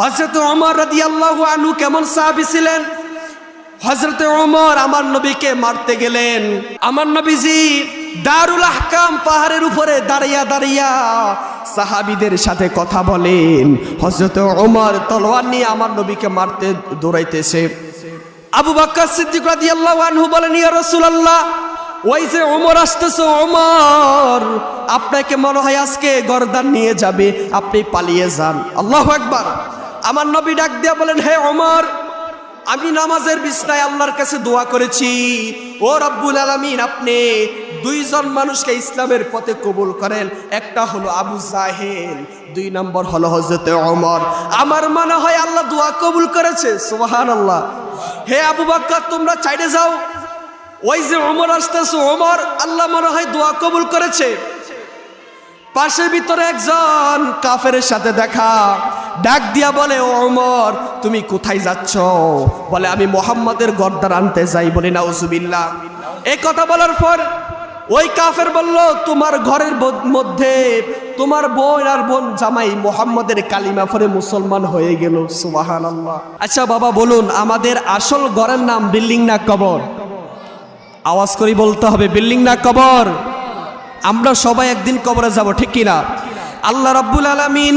হজরত ওমর রাদি আল্লাহ আনু কেমন সাহাবি ছিলেন? হজরত ওমর আমার নবীকে মারতে গেলেন। আমার নবীজি দারুল আহকাম পাহাড়ের উপরে দাঁড়িয়া দাঁড়িয়া সাহাবিদের সাথে কথা বলেন। হজরত ওমর তলোয়ার নিয়ে আমার নবীকে মারতে দৌড়াইতেছে। আবু বাক্কার সিদ্দিক রাদিয়াল্লাহু আনহু বলেন, ইয়া রাসূলুল্লাহ, ওই যে ওমর আসতেছে, ওমর, আপনাকে মনে হয় আজকে গর্দান নিয়ে যাবে, আপনি পালিয়ে যান। আল্লাহু আকবার। আমার নবী ডাক দিয়া বলেন, হে অমর আমি নামাজের বিছনায় আল্লাহর কাছে দোয়া করেছি। ও রব্বুল আলামিন, আপনি দুইজন মানুষকে ইসলামের পথে কবুল করেন। একটা হলো আবু জাহেল, দুই নম্বর হলো হজরতে অমর আমার মনে হয় আল্লাহ দোয়া কবুল করেছে সোহান আল্লাহ হে আবু বাক্কার তোমরা চাইডে যাও। ওই যে ওমর আসতেছে অমর আল্লাহ মনে হয় দোয়া কবুল করেছে। পাশের ভিতরে একজন কাফের সাথে দেখা। ডাক দিয়া বলে ওমর, তুমি কোথায় যাচ্ছ? বলে, আমি মোহাম্মদের গর্দার আনতে যাই বলি না উজুবিল্লা এই কথা বলার পর ওই কাফের বলল, তোমার ঘরের মধ্যে তোমার বোন আর বোন জামাই মোহাম্মদের কালিমা ফরে মুসলমান হয়ে গেল সুবাহান আচ্ছা বাবা, বলুন, আমাদের আসল ঘরের নাম বিল্ডিং না কবর? আওয়াজ করি বলতে হবে, বিল্ডিং না কবর? আমরা সবাই একদিন কবরে যাব, ঠিক কিনা? আল্লাহ রাব্বুল আলামিন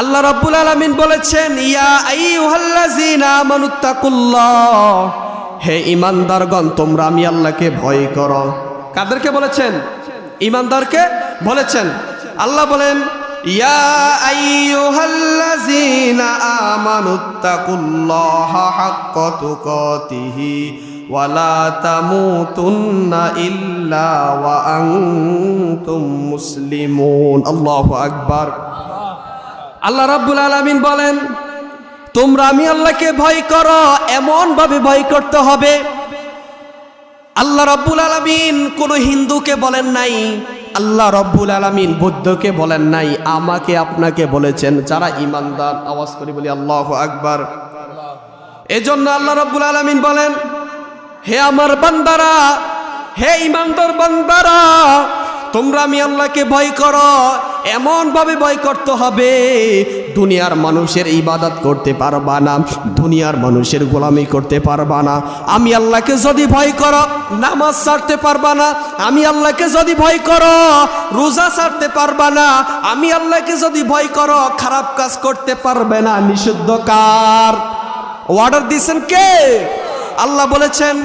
আল্লাহ রাব্বুল আলামিন বলেছেন, ইয়া আইয়ুহাল্লাযীনা আমানুত্তাকুল্লাহ হে ইমানদারগণ তোমরা আমি আল্লাহকে ভয় করো। কাদেরকে বলেছেন? ইমানদারকে বলেছেন। আল্লাহ বলেন, ইয়া আইয়ুহাল্লাযীনা আমানুত্তাকুল্লাহা হাক্কা তুকাতিহি ওয়ালা তামুতুন্না ইল্লা ওয়া আনতুম মুসলিমুন। আল্লাহু আকবার। আল্লাহ রাব্বুল আলামিন বলেন, তোমরা আমি আল্লাহকে ভয় করো এমন ভাবে ভয় করতে হবে। আল্লাহ রব্বুল আলামিন কোন হিন্দুকে বলেন নাই, আল্লাহ রব্বুল আলামিন বৌদ্ধকে বলেন নাই, আমাকে আপনাকে বলেছেন, যারা ইমানদার আওয়াজ করি বলি আল্লাহ আকবার। এজন্য আল্লাহ রব্বুল আলামিন বলেন, হে আমার বান্দারা, হে ইমানদার বান্দারা, তোমরা আমি আল্লাহকে ভয় করো এমন ভাবে ভয় করতে হবে, দুনিয়ার মানুষের ইবাদত করতে পারবা না, দুনিয়ার মানুষের গোলামি করতে পারবা না। আমি আল্লাহকে যদি ভয় করো, নামাজ ছাড়তে পারবা না। আমি আল্লাহকে যদি ভয় করো, রোজা ছাড়তে পারবা না। আমি আল্লাহকে যদি ভয় করো, খারাপ কাজ করতে পারবে না। নিষিদ্ধ কার? অর্ডার দিয়েছেন কে? আল্লাহ বলেছেন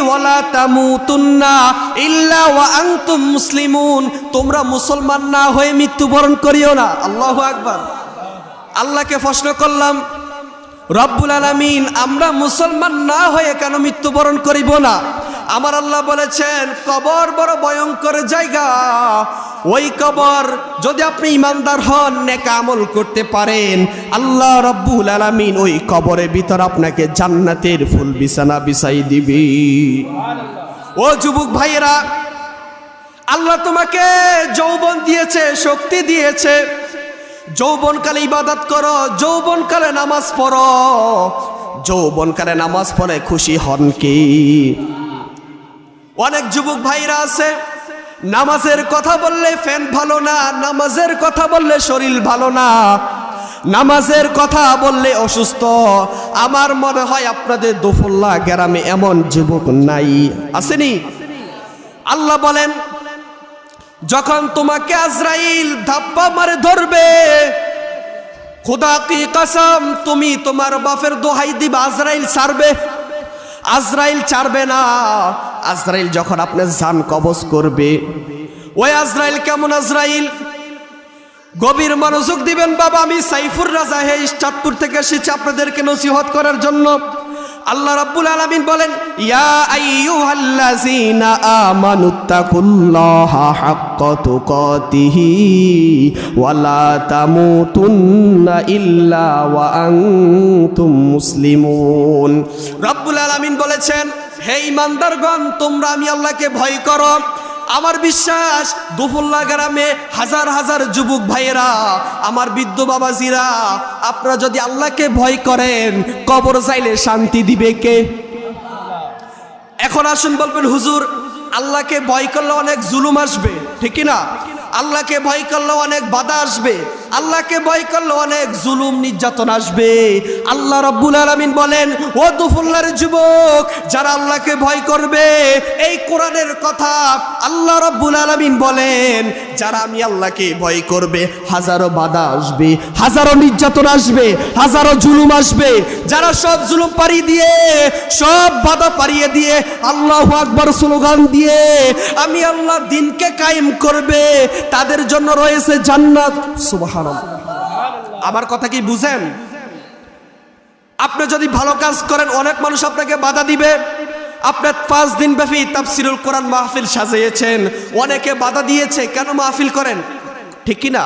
ওয়ালা মুসলিমুন। তোমরা মুসলমান না হয়ে মৃত্যুবরণ করিও না। আল্লাহ আকবার। আল্লাহকে প্রশ্ন করলাম, রব্বুল আলামিন, আমরা মুসলমান না হয়ে কেন মৃত্যুবরণ করিব না? আমার আল্লাহ বলেছেন, কবর বড় ভয়ঙ্কর জায়গা। ওই কবর যদি আপনি ইমানদার হন, নেকা আমল করতে পারেন। আল্লাহ রব্বুল আলামিন ওই কবরের ভিতর আপনাকে জান্নাতের ফুল বিছানা বিছাই দিবি। ও যুবক ভাইয়েরা, আল্লাহ তোমাকে যৌবন দিয়েছে, শক্তি দিয়েছে। যৌবনকালে ইবাদত করো, যৌবনকালে নামাজ পড়ো। যৌবনকালে নামাজ পড়ে খুশি হন কি? অনেক যুবক ভাইরা আছে। নামাজের কথা বললে ফ্যান ভালো না, নামাজের কথা বললে শরীর ভালো না। নামাজের কথা বললে অসুস্থ। আমার মনে হয় আপনাদের দোফল্লা গ্রামে এমন যুবক নাই। আসেনি? আল্লাহ বলেন, যখন তোমাকে আজরাইল ধাপ্পা মারে ধরবে, খোদা কি কাসাম, তুমি তোমার বাপের দোহাই দিবা, আজরাইল ছাড়বে। আজরাইল ছাড়বে না। আজরাইল যখন আপনার জান কবজ করবে, ওই আজরাইল কেমন আজরাইল? গভীর মনোযোগ দিবেন বাবা, আমি সাইফুর রাজা, হে চাঁদপুর থেকে এসেছি আপনাদেরকে নসিহত করার জন্য। আল্লাহ রাব্বুল আলামিন বলেন, ইয়া আইয়ুহাল্লাযীনা আমানুত্তাকুল্লাহা হাক্কা তুকাতিহি ওয়া লা তামুতুন্না ইল্লা ওয়া আনতুম মুসলিমুন। রাব্বুল আলামিন বলেছেন হে ইমানদারগণ, তোমরা আমি আল্লাহকে ভয় করো। আমার বিশ্বাস দুফুল্লা গ্রামে হাজার হাজার যুবক ভাইয়েরা, আমার বৃদ্ধ বাবাজিরা, আপনারা যদি আল্লাহকে ভয় করেন, কবর চাইলে শান্তি দিবে কে? এখন আসুন বলবেন, হুজুর, আল্লাহকে ভয় করলে অনেক জুলুম আসবে, ঠিক না? আল্লাহকে ভয় করলে অনেক বাধা আসবে। আল্লাহকে ভয় করলে অনেক জুলুম নির্যাতন আসবে। আল্লাহ রব্বুল আলামিন বলেন, ও দুফুল্লার যুবক, যারা আল্লাহকে ভয় করবে, এই কোরআনের কথা আল্লাহ রব্বুল আলামিন বলেন, যারা আমি আল্লাহকে ভয় করবে, হাজারো বাধা আসবে, হাজারো নির্যাতন আসবে, হাজারো জুলুম আসবে। যারা সব জুলুম পাড়িয়ে দিয়ে, সব বাধা পাড়িয়ে দিয়ে আল্লাহ আকবর স্লোগান দিয়ে, আমি আল্লাহ দিনকে কায়েম করবে, তাদের জন্য রয়েছে জান্নাত। সুবহানাল্লাহ আমার কথা কি বুঝেন? আপনি যদি ভালো কাজ করেন, অনেক মানুষ আপনাকে বাধা দিবে। আপনার পাঁচ দিন ব্যাপী তাফসিরুল কোরআন মাহফিল সাজিয়েছেন। অনেকে বাধা দিয়েছে, কেন মাহফিল করেন? ঠিক কিনা?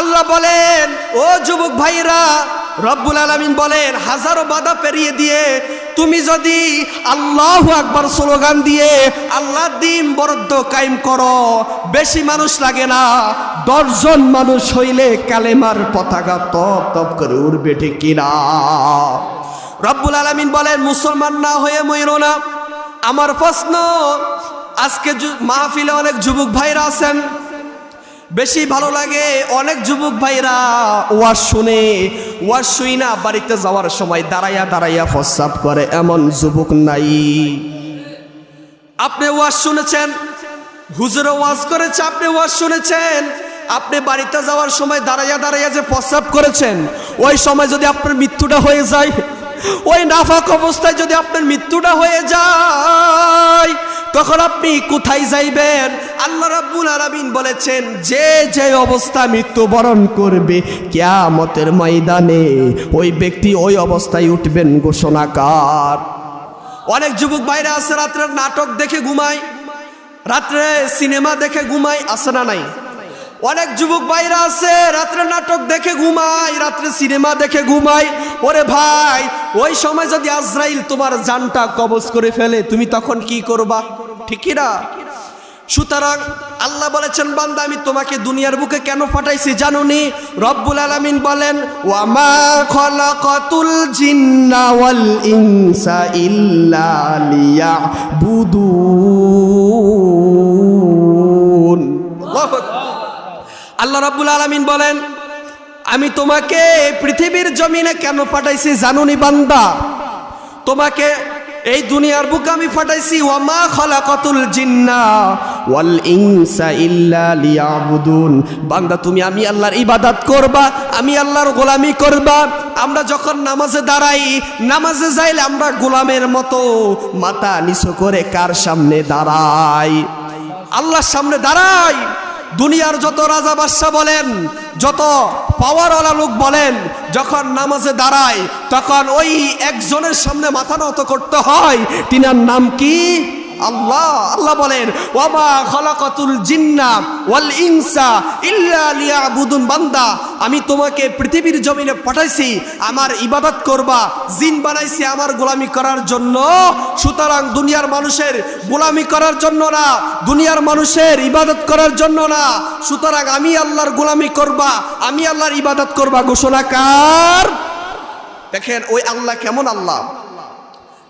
আল্লাহ বলেন, ও যুবক ভাইরা রব্বুল আলামিন বলেন, হাজারো বাধা পেরিয়ে দিয়ে তুমি যদি আল্লাহ আকবার স্লোগান দিয়ে আল্লাহ দিন বরাদ্দ কায়েম করো, বেশি মানুষ লাগে না, দশজন মানুষ হইলে কালেমার পতাকা তপ তপ করে উড়বে, ঠিক কিনা রব্বুল আলামিন বলেন, মুসলমান না হয়ে ময়ূর না। আমার প্রশ্ন, আজকে মাহফিলে অনেক যুবক ভাইরা আছেন বেশি ভালো লাগে। অনেক যুবক ভাইরা ওয়াজ শুনে। ওয়াজ শুই না, বাড়িতে যাওয়ার সময় দাঁড়াইয়া দাঁড়াইয়া ফসাব করে। এমন যুবক নাই। আপনি ওয়াজ শুনেছেন? হুজুরে ওয়াজ করেছে, আপনি ওয়াজ শুনেছেন? আপনি বাড়িতে যাওয়ার সময় দাঁড়াইয়া দাঁড়াইয়া যে প্রস্রাব করেছেন, ওই সময় যদি আপনার মৃত্যুটা হয়ে যায়, ওই নাফাক অবস্থায় যদি আপনার মৃত্যুটা হয়ে যায় তখন আপনি কোথায় যাইবেন? আল্লাহ রাব্বুল আলামিন বলেছেন, যে যে অবস্থা মৃত্যুবরণ করবে কিয়ামতের ময়দানে, ওই ব্যক্তি ওই অবস্থায় উঠবেন। ঘোষণাকার অনেক যুবক বাইরে আছে রাত্রে নাটক দেখে ঘুমায়, রাত্রে সিনেমা দেখে ঘুমায়, আছে না নাই? অনেক যুবক বাইরে আছে, রাত্রে নাটক দেখে ঘুমায়, রাত্রে সিনেমা দেখে ঘুমায়। ওরে ভাই, ওই সময় যদি আজরাইল তোমার জানটা কবজ করে ফেলে, তুমি তখন কি করবা? ঠিক কি না সুতরাং আল্লাহ বলেছেন, বান্দা, আমি তোমাকে দুনিয়ার বুকে কেন পাঠাইছি জানুনি? রব্বুল আলামিন বলেন, ওয়ামা খলাকাতুল জিন্না ওয়াল ইনসা ইল্লা লিয়াবুদুন রাব্বুল আলামিন বলেন, আমি তোমাকে পৃথিবীর জমিনে কেন পাঠাইছি জানুনি বান্দা? তোমাকে এই দুনিয়ার বুকে আমি পাঠাইছি, ওয়ামা খলাকাতুল জিন্না ওয়াল ইনসা ইল্লা লিয়াবুদুন। বান্দা, তুমি, আমি আল্লাহর ইবাদত করবা, আমি আল্লাহর গোলামি করবা। আমরা যখন নামাজে দাঁড়াই, নামাজে যাইলে আমরা গোলামের মতো মাথা নিচু করে কার সামনে দাঁড়াই? আল্লাহর সামনে দাঁড়াই। দুনিয়ার যত রাজা বাদশাহ বলেন, যত পাওয়ারওয়ালা লোক বলেন, যখন নামাজে দাঁড়ায়, তখন ওই একজনের সামনে মাথা নত করতে হয়। তিনার নাম কি? আল্লাহ আল্লাহ বলেন, ওয়ামা খলাকাতুল জিন্না ওয়াল ইনসা ইল্লা লিয়াবুদুন বান্দা। আমি তোমাকে পৃথিবীর জমিনে পাঠাইছি, আমার ইবাদত করবা, জিন বানাইছি আমার গোলামি করার জন্য। সুতরাং দুনিয়ার মানুষের গোলামি করার জন্য না, দুনিয়ার মানুষের ইবাদত করার জন্য না। সুতরাং আমি আল্লাহর গোলামি করবা, আমি আল্লাহর ইবাদত করবা। ঘোষণাকার দেখেন, ওই আল্লাহ কেমন আল্লাহ?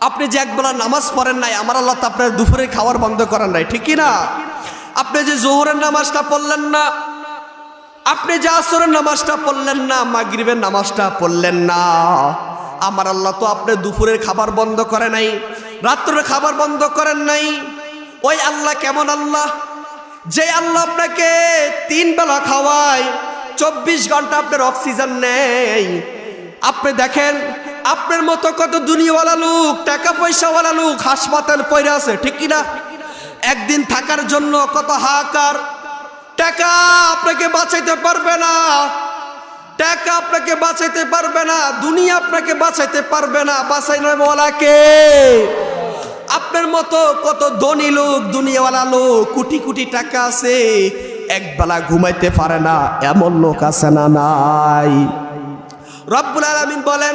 আপনি যে একবেলা নামাজ পড়েন নাই, আমার আল্লাহ তো আপনার দুপুরে খাওয়ার বন্ধ করেন নাই, ঠিক কি না? আপনি যে জোহরের নামাজটা পড়লেন না, আপনি যে আসরের নামাজটা পড়লেন না, মাগরিবের নামাজটা পড়লেন না। আমার আল্লাহ তো আপনি দুপুরের খাবার বন্ধ করে নাই, রাত্রের খাবার বন্ধ করেন নাই। ওই আল্লাহ কেমন আল্লাহ? যে আল্লাহ আপনাকে তিন বেলা খাওয়ায়, চব্বিশ ঘণ্টা আপনার অক্সিজেন নেই আপনি দেখেন আপনার মতো কত দুনিয়াওয়ালা লোক, টাকা পয়সাওয়ালা লোক হাসপাতাল পড়ে আছে, ঠিক কিনা? একদিন থাকার জন্য কত হাহাকার। টাকা আপনাকে বাঁচাইতে পারবে না। টাকা আপনাকে বাঁচাইতে পারবে না। দুনিয়া আপনাকে বাঁচাইতে পারবে না। বাঁচাই বলাকে আপনার মতো কত ধনী লোক, দুনিয়াওয়ালা লোক, কোটি কোটি টাকা আছে, একবেলা ঘুমাইতে পারে না, এমন লোক আছে না নাই। রব্বুল আলামিন বলেন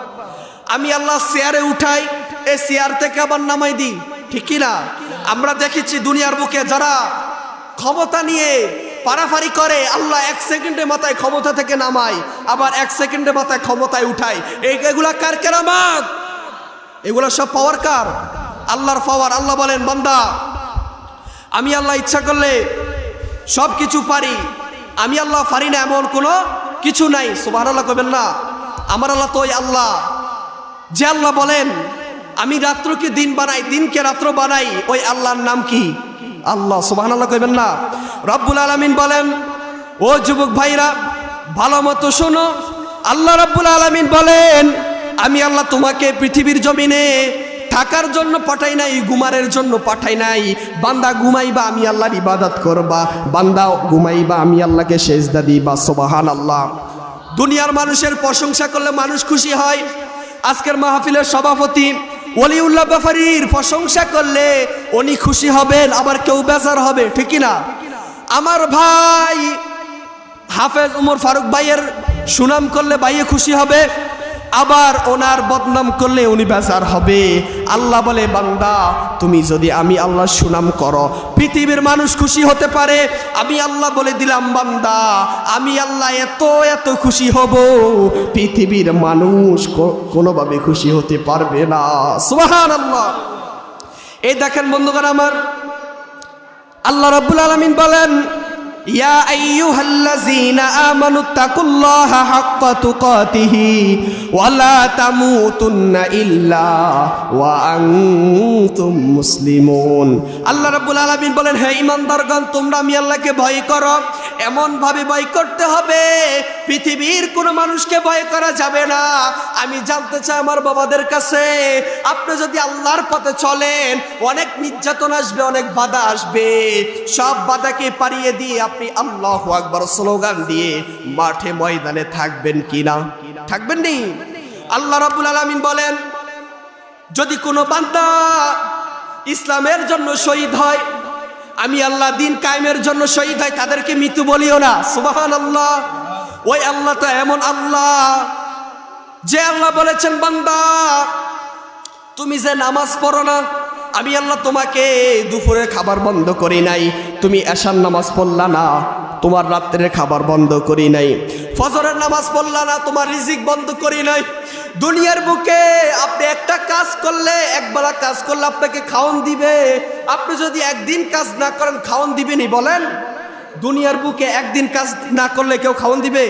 আমি আল্লাহ চেয়ারে উঠাই, এই চেয়ার থেকে আবার নামাই দিই। ঠিক না আমরা দেখেছি দুনিয়ার বুকে যারা ক্ষমতা নিয়ে পারাফারি করে, আল্লাহ এক সেকেন্ডে মাথায় ক্ষমতা থেকে নামায়, আবার এক সেকেন্ডে মাথায় ক্ষমতায় উঠায়। এই এগুলা কার কেরামাত? এগুলা সব পাওয়ার কার? আল্লাহর পাওয়ার। আল্লাহ বলেন, বান্দা, আমি আল্লাহ ইচ্ছা করলে সব কিছু পারি। আমি আল্লাহ পারি না এমন কোনো কিছু নাই। সুবাহ আল্লাহ কবেন না। আমার আল্লাহ তো ওই আল্লাহ। যে আল্লাহ বলেন, আমি রাত্রকে দিন বানাই, দিনকে রাত্র বানাই, ওই আল্লাহর নাম কি? আল্লাহ সুবাহ আল্লাহ কবেন না। রব্বুল আলমিন বলেন, ও যুবক ভাইরা, ভালো মতো শোনো। আল্লাহ রব্বুল আলমিন বলেন, আমি আল্লাহ তোমাকে পৃথিবীর জমিনে থাকার জন্য পাঠাই নাই, গুমারের জন্য পাঠাই নাই। বান্দা ঘুমাইবা, আমি আল্লাহর ইবাদত করবা। বান্দা ঘুমাইবা, আমি আল্লাহকে শেষ সেজদা দিবা। সোবাহান আল্লাহ দুনিয়ার মানুষের প্রশংসা করলে মানুষ খুশি হয়। আজকের মাহফিলের সভাপতি ওলিউল্লাহ বেফারির প্রশংসা করলে উনি খুশি হবেন, আবার কেউ বেজার হবে, ঠিক না আমার ভাই হাফেজ উমর ফারুক ভাইয়ের সুনাম করলে ভাইয়ে খুশি হবে। আবার ওনার বদনাম করলে উনি বেজার হবে। আল্লাহ বলে, বান্দা, তুমি যদি আমি আল্লাহ সুনাম করো, পৃথিবীর মানুষ খুশি হতে পারে। আমি আল্লাহ বলে দিলাম, বান্দা, আমি আল্লাহ এত এত খুশি হব। পৃথিবীর মানুষ কোনোভাবে খুশি হতে পারবে না। সুবাহান আল্লাহ এই দেখেন বন্ধুগণ আমার, আল্লাহ রাব্বুল আলামিন বলেন ইয়া আইয়ুহাল্লাযীনা আমানু তাকুল্লাহা হাক্কা তুকাতিহি ওয়া লা তামুতুন্না ইল্লা ওয়া আনতুম মুসলিমুন। আল্লাহ রাব্বুল আলামিন বলেন, হে ঈমানদারগণ, তোমরা আমি আল্লাহকে ভয় করো। এমন ভাবে ভয় করতে হবে পৃথিবীর কোনো মানুষকে ভয় করা যাবে না। আমি জানতে চাই আমার বাবাদের কাছে, আপনি যদি আল্লাহর পথে চলেন, অনেক নির্যাতন আসবে, অনেক বাধা আসবে। সব বাধাকে পারিয়ে দিয়ে আপনি আল্লাহ আকবর স্লোগান দিয়ে মাঠে ময়দানে থাকবেন কি কিনা থাকবেন নি? আল্লাহ রাবুল আলমিন বলেন, যদি কোনো বান্দা ইসলামের জন্য শহীদ হয়, আমি আল্লাহ দিন কায়েমের জন্য শহীদ হয়, তাদেরকে মৃত্যু বলিও না। সুবাহান আল্লাহ ওই আল্লাহ তো এমন আল্লাহ। যে আল্লাহ বলেছেন, বান্দা, তুমি যে নামাজ পড়ো না, আমি আল্লাহ তোমাকে দুপুরের খাবার বন্ধ করি নাই। তুমি এশার নামাজ পড়লা না, তোমার রাত্রের খাবার বন্ধ করি নাই। ফজরের নামাজ পড়লা না, তোমার রিজিক বন্ধ করি নাই। দুনিয়ার বুকে আপনি একটা কাজ করলে, একবেলা কাজ করলে আপনাকে খাওন দিবে। আপনি যদি একদিন কাজ না করেন, খাওন দিবেনি বলেন। দুনিয়ার বুকে একদিন কাজ না করলে কেউ খাওন দিবে?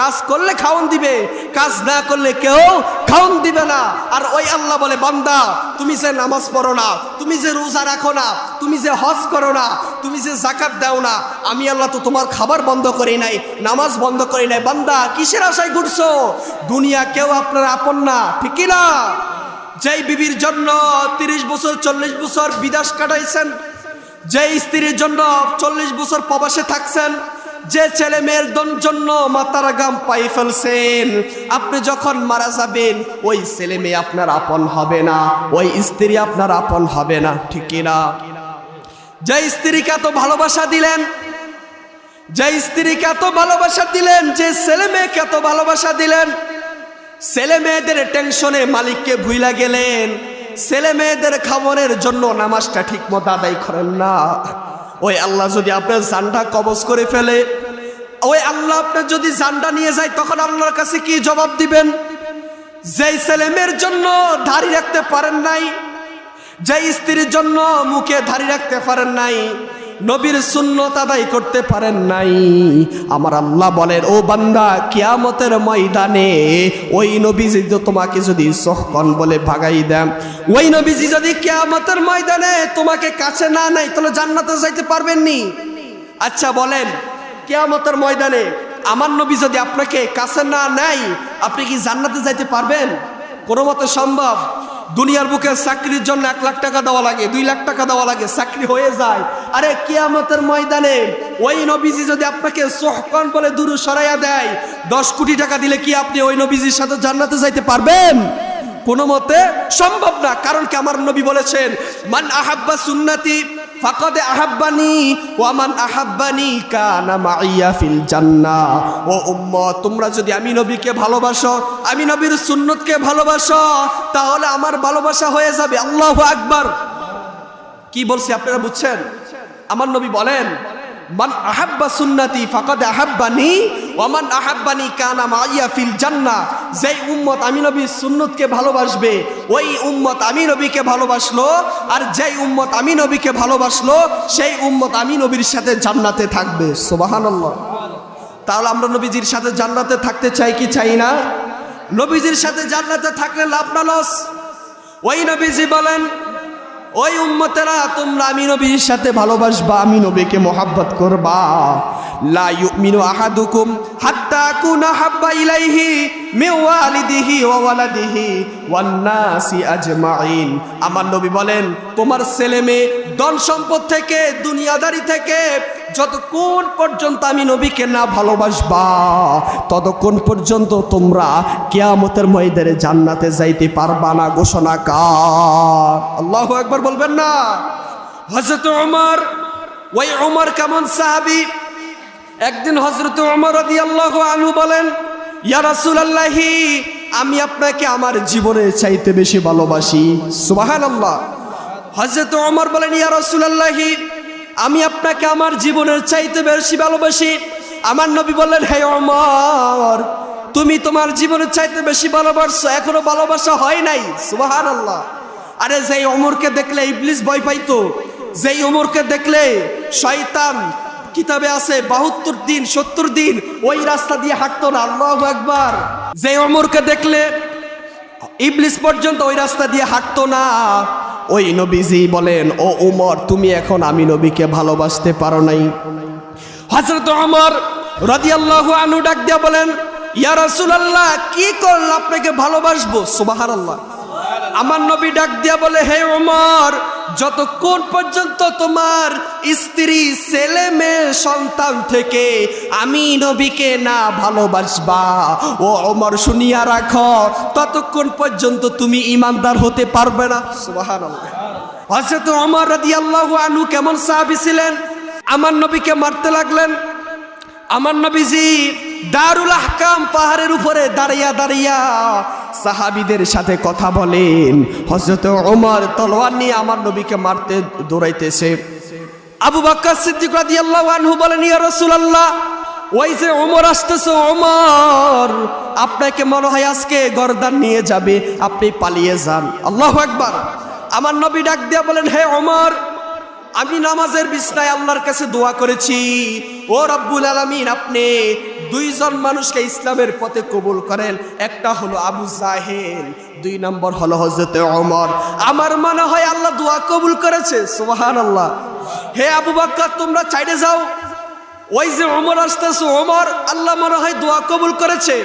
কাজ করলে খাওন দিবে, কাজ না করলে কেউ খাওন দিবে না। আর ওই আল্লাহ বলে, বান্দা, তুমি যে নামাজ পড়ো না, তুমি যে রোজা রাখো না, তুমি যে হজ করো না, তুমি যে জাকাত দাও না, আমি আল্লাহ তো তোমার খাবার বন্ধ করি নাই, নামাজ বন্ধ করি নাই। বান্দা, কিসের আশায় ঘুরছো? দুনিয়া কেউ আপনার আপন না ঠিক না? যেই বিবির জন্য তিরিশ বছর, চল্লিশ বছর বিদেশ কাটাইছেন যে স্ত্রীর জন্য চল্লিশ বছর প্রবাসে থাকছেন, যে ছেলে মেয়ের জন্য মাতারা গাম পাই ফেলছেন, আপনি যখন মারা যাবেন, ওই ছেলে মেয়ে আপনার আপন হবে না, ওই স্ত্রী আপনার আপন হবে না, ঠিক না? যে স্ত্রীকে এত ভালোবাসা দিলেন, যে স্ত্রীকে এত ভালোবাসা দিলেন, যে ছেলে মেয়েকে এত ভালোবাসা দিলেন, ছেলে মেয়েদের টেনশনে মালিককে ভুইলা গেলেন ছেলে মেয়েদের খাবারের জন্য নামাজটা ঠিক মতো আদায় করেন না। ওই আল্লাহ যদি আপনার জানটা কবজ করে ফেলে, ওই আল্লাহ আপনার যদি জানটা নিয়ে যায়, তখন আল্লাহর কাছে কি জবাব দিবেন? যেই ছেলেমেয়ের জন্য দাড়ি রাখতে পারেন নাই, যেই স্ত্রীর জন্য মুখে দাড়ি রাখতে পারেন নাই নবীর সুন্নত আদায় করতে পারেন নাই। আমার আল্লাহ বলেন, ও বান্দা, কিয়ামতের ময়দানে ওই নবীজি তোমাকে যদি সহকন বলে ভাগাই দেন, ওই নবীজি যদি কিয়ামতের ময়দানে তোমাকে কাছে না নেয়, তাহলে জান্নাতে যাইতে পারবেননি আচ্ছা বলেন, কিয়ামতের ময়দানে আমার নবী যদি আপনাকে কাছে না নেয়, আপনি কি জান্নাতে যাইতে পারবেন? কোনো মতে সম্ভব। দুনিয়ার বুকে চাকরির জন্য এক লাখ টাকা দেওয়া লাগে, দুই লাখ টাকা দেওয়া লাগে, চাকরি হয়ে যায়। আরে কিয়ামতের ময়দানে ওই নবীজি যদি আপনাকে সোহকন বলে দূর সরাইয়া দেয়, দশ কোটি টাকা দিলে কি আপনি ওই নবীজির সাথে জান্নাতে যাইতে পারবেন? কোনো মতে সম্ভব না, কারণ কি আমার নবী বলেছেন, মান আহাব্বা সুন্নাতি ফাকাদে আহাব্বানি ওয়ামান আহাব্বানি কানা মাইয়া ফিল জান্না ও উম্মত, তোমরা যদি আমি নবীকে ভালোবাসো, আমি নবীর সুন্নতকে ভালোবাসো, তাহলে আমার ভালোবাসা হয়ে যাবে। আল্লাহ আকবার। কি বলছি আপনারা বুঝছেন? আমার নবী বলেন মান আহাব্বা সুন্নতি ফাকাদ আহাব্বানি ওয়ামান আহাব্বানি কানা মাইয়া ফিল জান্নাহ। যেই উম্মত আমি নবীর সুন্নতকে ভালোবাসবে, ওই উম্মত আমি নবীকে ভালোবাসলো আর যেই উম্মত আমি নবীকে ভালোবাসলো, সেই উম্মত আমি নবীর সাথে জান্নাতে থাকবে। সুবহানাল্লাহ। তাহলে আমরা নবীজির সাথে জান্নাতে থাকতে চাই কি চাই না? নবীজির সাথে জান্নাতে থাকলে লাভ না লস ওই নবীজি বলেন ওই উম্মতেরা, তোমরা আমি নবীর সাথে ভালোবাসবা, আমি নবীকে মোহাব্বত করবা। হাত্তা হাব্বা ইলাইহি আমার নবী বলেন, তোমার ছেলে মেয়ে ধন সম্পদ থেকে, দুনিয়াদারি থেকে যতক্ষণ পর্যন্ত আমি নবীকে না ভালোবাসবা, ততক্ষণ পর্যন্ত তোমরা কেয়ামতের ময়দানে জান্নাতে যাইতে পারবা না, ঘোষণা কার। আল্লাহ একবার বলবেন না। হযরত ওমর ওই ওমর কেমন সাহাবী? একদিন হযরত ওমর রাদিয়াল্লাহু আনহু বলেন, ইয়া রাসূলুল্লাহি, আমি আপনাকে আমার জীবনের চাইতে বেশি ভালোবাসি। সুবহানাল্লাহ। হযরত ওমর বলেন, ইয়া রাসূলুল্লাহি আমি আপনাকে আমার জীবনের চাইতে বেশি ভালোবাসি। আমার নবী বললেন, হে ওমর, তুমি তোমার জীবনের চাইতে বেশি ভালোবাসছো, এখনও ভালোবাসা হয় নাই। সুবাহান আল্লাহ আরে যেই অমরকে দেখলে ইবলিস ভয় পাইতো, যেই ওমরকে দেখলে শয়তান, কিতাবে আছে বাহাত্তর দিন, সত্তর দিন ওই রাস্তা দিয়ে হাঁটতো না। আল্লাহ একবার যে অমরকে দেখলে ইবলিস পর্যন্ত ওই রাস্তা দিয়ে হাঁটতো না। ওই নবীজি বলেন, ও উমর, তুমি এখন আমি নবীকে ভালোবাসতে পারো নাই। হজরত আমার রাদিয়াল্লাহু আনহু ডাক দিয়া বলেন, ইয়া রাসূলুল্লাহ, কি করল আপনাকে ভালোবাসবো? সুবহানাল্লাহ। আমার নবী ডাক দিয়া বলে, হে ওমর যতক্ষণ পর্যন্ত তোমার স্ত্রী ছেলে মেয়ে সন্তান থেকে আমি নবীকে না ভালোবাসবা ও অমর শুনিয়া রাখো ততক্ষণ পর্যন্ত তুমি ইমানদার হতে পারবে না। সুবহানাল্লাহ। হযরত ওমর রাদিয়াল্লাহু আনহু কেমন সাহাবী ছিলেন? আমার নবীকে মারতে লাগলেন। আমার নবীজি দারুল আহকাম পাহাড়ের উপরে দাঁড়িয়া দাঁড়িয়া সাহাবিদের সাথে কথা বলেন। হজরত ওমর তলোয়ার নিয়ে আমার নবীকে মারতে দৌড়াইতেছে। আবু বাক্কার সিদ্দিক রাদিয়াল্লাহু আনহু বলেন, ইয়া রাসূলুল্লাহ, ওই যে ওমর আসতেছে, ওমর, আপনাকে মনে হয় আজকে গর্দান নিয়ে যাবে, আপনি পালিয়ে যান। আল্লাহু আকবার। আমার নবী ডাক দিয়া বলেন, হে ওমর, আমি নামাজের বিছনায় আল্লাহর কাছে দোয়া করেছি। ও রব্বুল আলামিন, আপনি দুইজন মানুষকে ইসলামের পথে কবুল করেন। একটা হলো আবু জাহেল, দুই নম্বর হলো হজরতে অমর আমার মনে হয় আল্লাহ দোয়া কবুল করেছে সোহান আল্লাহ হে আবু বাক্কার তোমরা চাইডে যাও। ওই যে অমর আসতেছে অমর আল্লাহ মনে হয় দোয়া কবুল করেছে।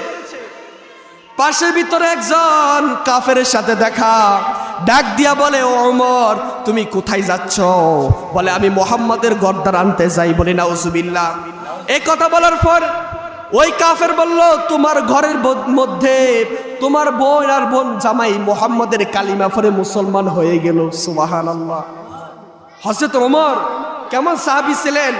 পাশের ভিতরে একজন কাফের সাথে দেখা, ডাক দিয়া বলে, ও ওমর, তুমি কোথায় যাচ্ছ? বলে, আমি মোহাম্মদের গর্দার আনতে যাই বলি না উজুবিল্লা এই কথা বলার পর ওই কাফের বলল, তোমার ঘরের মধ্যে তোমার বোন আর বোন জামাই মোহাম্মদের কালিমা ফরে মুসলমান হয়ে গেল। সুবাহান আল্লাহ হজরত ওমর, কেমন সাহাবি ছিলেন?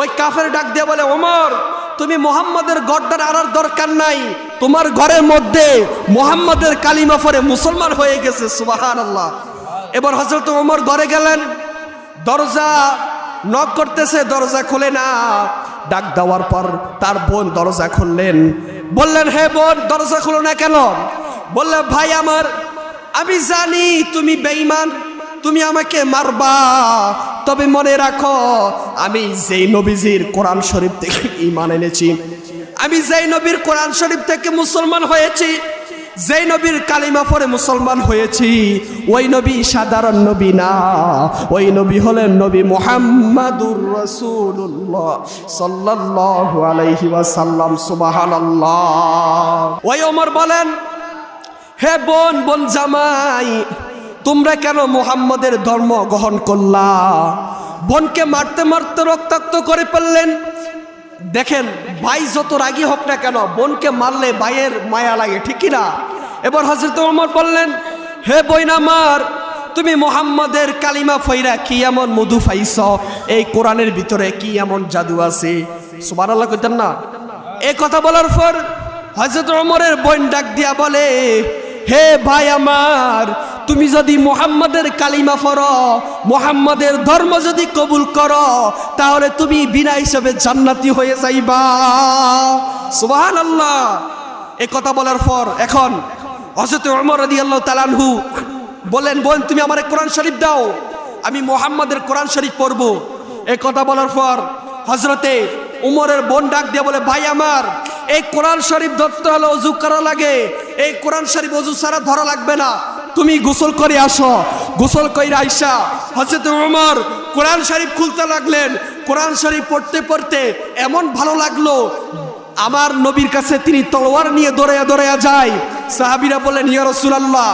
ওই কাফের ডাক দিয়ে বলে, ওমর, তুমি মোহাম্মদের গড্ডার আনার দরকার নাই। তোমার ঘরের মধ্যে মোহাম্মদের কালিমা ফরে মুসলমান হয়ে গেছে। সুবাহান আল্লাহ এবার হজরত ওমর ঘরে গেলেন। দরজা নক করতেছে, দরজা খোলে না। ডাক দেওয়ার পর তার বোন দরজা খুললেন। বললেন, হে বোন, দরজা খুলো না কেন? বললেন, ভাই আমার, আমি জানি তুমি বেঈমান, তুমি আমাকে মারবা। তবে মনে রাখো, আমি যেই নবীজির কোরআন শরীফ থেকে ইমান এনেছি, আমি যেই নবীর কোরআন শরীফ থেকে মুসলমান হয়েছি যেই নবীর কালিমা পরে মুসলমান হয়েছি, ওই নবী সাধারণ নবী না। ওই নবী হলেন নবী মুহাম্মাদুর রাসূলুল্লাহ সাল্লাল্লাহু আলাইহি ওয়াসাল্লাম, সুবহানাল্লাহ। ওই ওমর বলেন, হে বোন বোন জামাই, তোমরা কেন মুহাম্মদের ধর্ম গ্রহণ করলা? বোনকে মারতে মারতে রক্তাক্ত করে ফেললেন। দেখেন, ভাই যত রাগী হোক না কেন, বোনকে মারলে ভাইয়ের মায়া লাগে, ঠিক না এবার হজরত ওমর বললেন, হে বইনামার তুমি মোহাম্মদের কালিমা ফইরা কি এমন মধু ফাইছ? এই কোরআনের ভিতরে কি এমন জাদু আছে? সুবান আল্লাহ কইতেন না। এই কথা বলার পর হজরত ওমরের বোন ডাক দিয়া বলে, হে ভাই আমার তুমি যদি মোহাম্মদের কালিমা পড়ো, মোহাম্মদের ধর্ম যদি কবুল করো, তাহলে তুমি বিনা হিসাবে জান্নাতি হয়ে যাইবা। সুবাহান আল্লাহ এ কথা বলার পর এখন হজরত ওমর রাদি আল্লাহ তালানহু বলেন বোন, তুমি আমার কোরআন শরীফ দাও, আমি মোহাম্মদের কোরআন শরীফ পড়ব। এ কথা বলার পর হজরতে উমরের বোন ডাক দিয়ে বলে, ভাই আমার, এই কোরআন শরীফ ধরতে হলে অজু করা লাগে, এই কোরআন শরীফ অজু ছাড়া ধরা লাগবে না। তুমি গোসল করে আসো। গোসল কইরা আইসা হজরত উমর কোরআন শরীফ খুলতে লাগলেন। কোরআন শরীফ পড়তে পড়তে এমন ভালো লাগল, আমার নবীর কাছে তিনি তলোয়ার নিয়ে দৌড়াইয়া দৌড়াইয়া যায়। সাহাবিরা বলেন ইয়া রাসূলুল্লাহ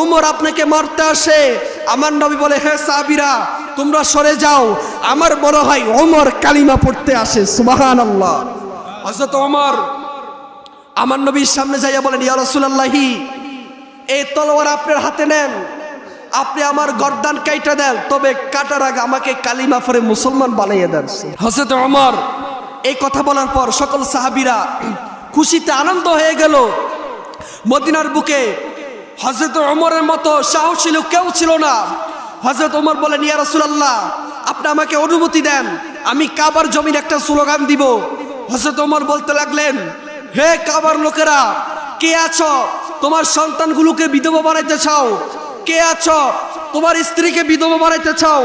ওমর আপনাকে মারতে আসে। আমার নবী বলে হে সাহাবিরা, তোমরা সরে যাও। আমার মনে হয় ওমর কালিমা পড়তে আসে সুবাহান আল্লাহ হজরত ওমর আমার নবীর সামনে যাইয়া বলেন, ইয়া রাসূলুল্লাহি এই তলোয়ার আপনার হাতে নেন। আপনি আমার গর্দান কাইটা দেন তবে কাটার আগে আমাকে কালিমা পরে মুসলমান বানাইয়ে দেন হজরত ওমর। এই কথা বলার পর সকল সাহাবিরা খুশিতে আনন্দ হয়ে গেল। মদিনার বুকে হজরত ওমরের মতো সাহসী লোক কেউ ছিল না। হজরত ওমর বলেন ইয়া রাসূলুল্লাহ আপনি আমাকে অনুমতি দেন আমি কাবার জমির একটা স্লোগান দিব। হজরত ওমর বলতে লাগলেন হে কাবার লোকেরা কে আছো? তোমার সন্তানগুলোকে বিধবা বানাইতে চাও? কে আছ? তোমার স্ত্রীকে বিধবা বানাইতে চাও?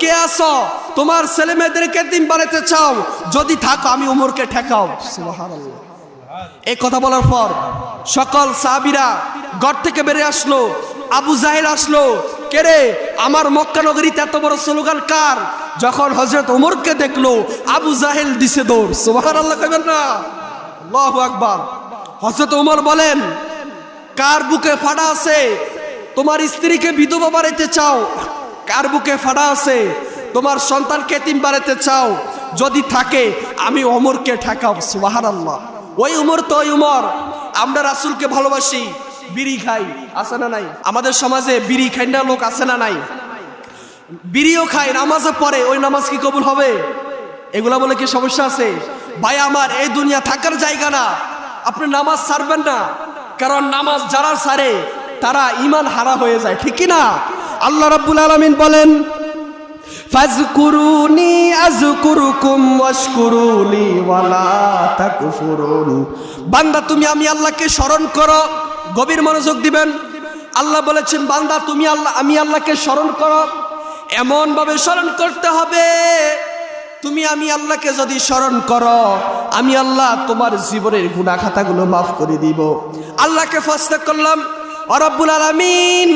কে আছো? তোমার ছেলে মেয়েদেরকে দিন বানাইতে চাও? যদি থাকো, আমি উমরকে ঠেকাও। এই কথা বলার পর সকল সাহাবিরা ঘর থেকে বেরিয়ে আসলো। আবু জাহেল আসলো। কেরে আমার মক্কা নগরীতে এত বড় স্লোগান কার? যখন হজরত ওমরকে দেখল, আবু জাহেল দিছে দৌড়। সুবাহান আল্লাহ কইবেন না? আল্লাহু আকবার। হজরত ওমর বলেন কার বুকে ফাটা আছে? তোমার স্ত্রীকে বিধবা বাড়াইতে চাও? কার বুকে ফাটা আছে? তোমার সন্তানকে তিন বাড়াইতে চাও? যদি থাকে, আমি অমরকে ঠেকাও। সুবাহান আল্লাহ ওই উমর তো ওই উমর আমরা রাসুলকে ভালোবাসি। বিড়ি খাই। আছে না নাই? আমাদের সমাজে বিড়ি খাই না লোক আছে না নাই? বিড়িও খায় নামাজে পড়ে। ওই নামাজ কি কবুল হবে? এগুলা বলে কি সমস্যা আছে? ভাই, আমার এই দুনিয়া থাকার জায়গা না। আপনি নামাজ ছাড়বেন না। কারণ নামাজ যারা সারে, তারা ইমান হারা হয়ে যায়, ঠিক না আল্লাহ রাব্বুল আলামিন বলেন, ফাজকুরুনি আজকুরুকুম ওয়াশকুরুলি ওয়ালা তাকফুরুন। বান্দা, তুমি আমি আল্লাহকে স্মরণ করো, গভীর মনোযোগ দিবেন। আল্লাহ বলেছেন, বান্দা, তুমি আল্লাহ, আমি আল্লাহকে স্মরণ করো। এমন ভাবে স্মরণ করতে হবে তুমি আমি আল্লাহকে যদি স্মরণ করো, আমি আল্লাহ তোমার জীবনের গুনাহ খাতাগুলো মাফ করে দিব। আল্লাহকে ফাস্তে করলাম অরব্বুল আলামিন,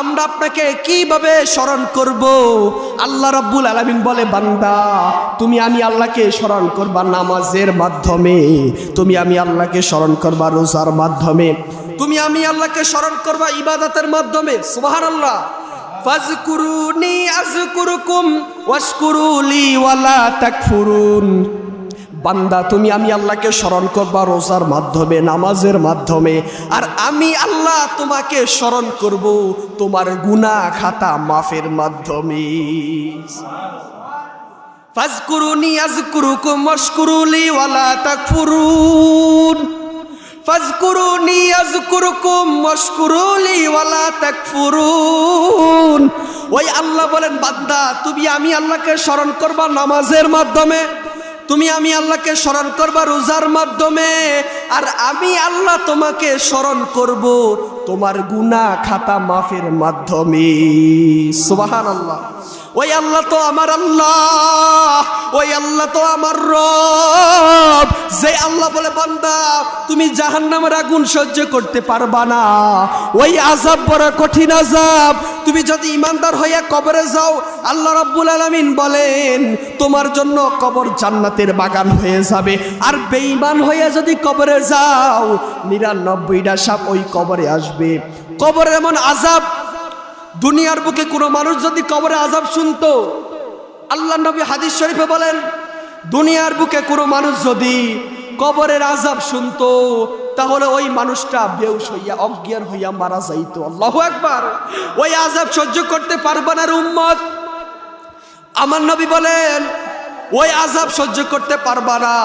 আমরা আপনাকে কীভাবে স্মরণ করব? আল্লাহ রব্বুল আলামিন বলে, বান্দা, তুমি আমি আল্লাহকে স্মরণ করবা নামাজের মাধ্যমে, তুমি আমি আল্লাহকে স্মরণ করবা রোজার মাধ্যমে, তুমি আমি আল্লাহকে স্মরণ করবা ইবাদতের মাধ্যমে, সুবহানাল্লাহ। ফাজকুরুনি আজকুরুকুম ওয়াশকুরুলি ওয়ালা তাকফুরুন। বান্দা, তুমি আমি আল্লাহকে স্মরণ করবা রোজার মাধ্যমে, নামাজের মাধ্যমে। আর আমি আল্লাহ তোমাকে স্মরণ করব তোমার গুনাহ খাতা মাফের মাধ্যমে। ফাজকুরুনি আজকুরুকুম ওয়াশকুরুলি ওয়ালা তাকফুরুন। ফাজকুরুনি আজকুরুকুম ওয়াশকুরুলি ওয়ালা তাকফুরুন। ওই আল্লাহ বলেন, বান্দা, তুমি আমি আল্লাহকে স্মরণ করবা নামাজের মাধ্যমে, তুমি আমি আল্লাহকে স্মরণ করবা রোজার মাধ্যমে, আর আমি আল্লাহ তোমাকে স্মরণ করব তোমার গুনাহ খাতা মাফের মাধ্যমে। সুবাহান আল্লাহ ওই আল্লাহ তো আমার আল্লাহ, ওই আল্লাহ তো আমার রব। যে আল্লাহ বলে, বান্দা, তুমি জাহান্নামের আগুন সহ্য করতে পারবা না। ওই আজাব বড় কঠিন আজাব তুমি যদি ইমানদার হইয়া কবরে যাও, আল্লাহ রাব্বুল আলামিন বলেন, তোমার জন্য কবর জান্নাতের বাগান হয়ে যাবে। আর বেঈমান হইয়া যদি কবরে যাও, নিরানব্বইটা সাপ ওই কবরে আসবে। কবরে এমন আজাব দুনিয়ার বুকে কোনো মানুষ যদি কবরে আজাব শুনতো, আল্লাহ নবী হাদিস শরীফে বলেন, দুনিয়ার বুকে কোনো মানুষ যদি কবরের আজাব শুনতো, তাহলে ওই মানুষটা বেউস হইয়া, অজ্ঞান হইয়া মারা যাইতো। আল্লাহ একবার ওই আজাব সহ্য করতে পারবে না উম্মত। আমার নবী বলেন ওই আজাব সহ্য করতে পারবা না।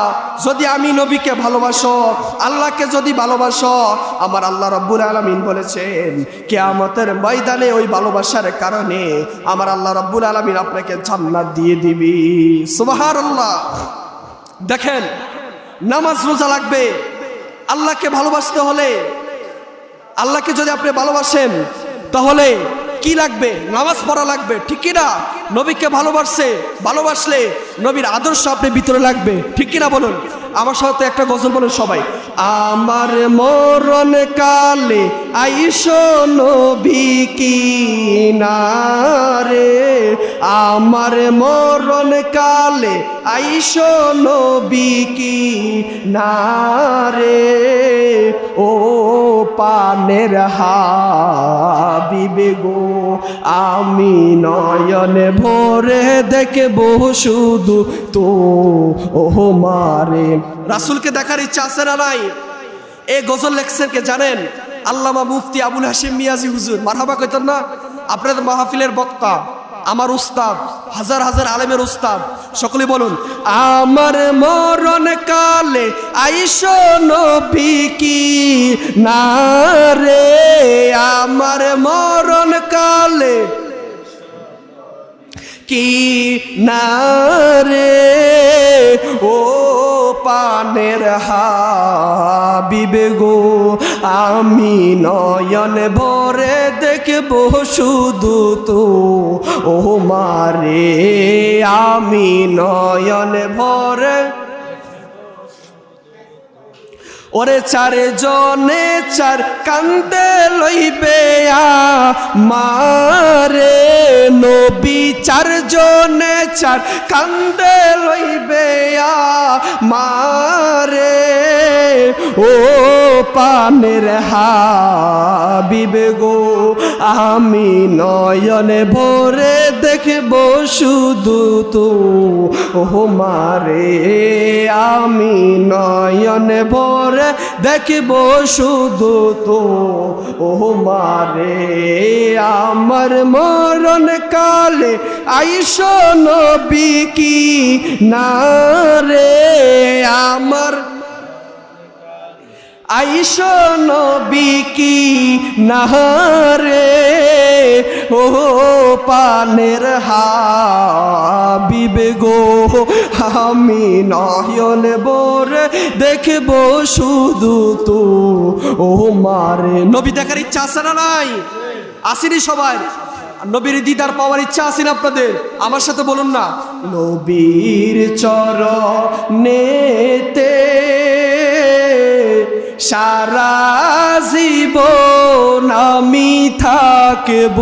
যদি আমি নবীকে ভালোবাসো, আল্লাহকে যদি ভালোবাসো, আমার আল্লাহ রব্বুল আলমিন বলেছেন, কেয়ামতের ময়দানে ওই ভালোবাসার কারণে আমার আল্লাহ রব্বুল আলমিন আপনাকে জান্নাত দিয়ে দিবি। সুবাহার আল্লাহ দেখেন, নামাজ রোজা লাগবে। আল্লাহকে ভালোবাসতে হলে, আল্লাহকে যদি আপনি ভালোবাসেন, তাহলে কি লাগবে? নামাজ পড়া লাগবে, ঠিক কিনা? নবীকে ভালোবাসছে ভালোবাসলে নবীর আদর্শ আপনি ভিতরে লাগবে, ঠিক কিনা বলুন? আমার সাথে একটা গজল বলেন সবাই। আমার মরণ কালে আইস নবী কি রে আমার মরণ কালে আইস নবী কি রে ও পানের হাবিবে গো, আমি নয়নে ভরে দেখব শুধু তো ও মারে। রাসুলকে দেখার ইচ্ছা আছে না নাই? এ গজল লেখছেন কে জানেন? আল্লামা মুফতি আবুল হাসিম মিয়াজি হুজুর। মারহাবা কইতেন না? আপনাদের মাহফিলের বক্তা, আমার উস্তাদ, হাজার হাজার আলেমের উস্তাদ, সকলে বলুন, আমার মরণ কালে আইস নবী কি না রে? আমার মরণ কালে কি না রে? ও পানের হাবিবে গো আমি নয়ন ভরে দেখব শুধু তো। ও মারে আমি নয়ন ভরে ওরে চারে জনে চার কান্দে লইবে মারে নবী, চার জনে চার কান্দে লইবে মারে ও পানের হাবিবে গো, আমি নয়নে ভরে দেখব শুধু তো। ও মারে আমি নয়নে ভরে দেখব শুধু তো ও মারে আমার মরণ কালে আইস নবী কি না রে আমার আইস নবী কি নাহারে? ও পানের হাবিবে গো, আমি নয়ন বোরে দেখব শুধু তো ও মারে নবী দেখার ইচ্ছা আছে না নাই? আসেনি সবাই? নবীর দিদার পাওয়ার ইচ্ছা আছে না আপনাদের? আমার সাথে বলুন না। নবীর চর নেতে সারা জীবন আমি থাকব।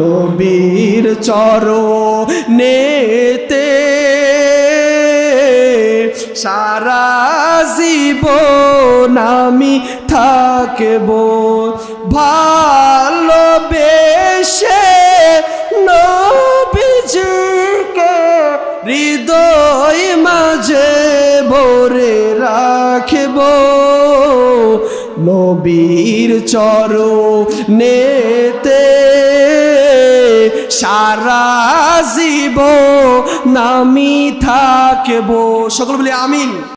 নবীর চর নেতে সারা জীবন আমি থাকব। ভালোবেসে নবীজিকে হৃদয় মাঝে ভরে রাখব নবীর চর নেতে সারা জীব নামি থাকব। সকল বলি আমিন।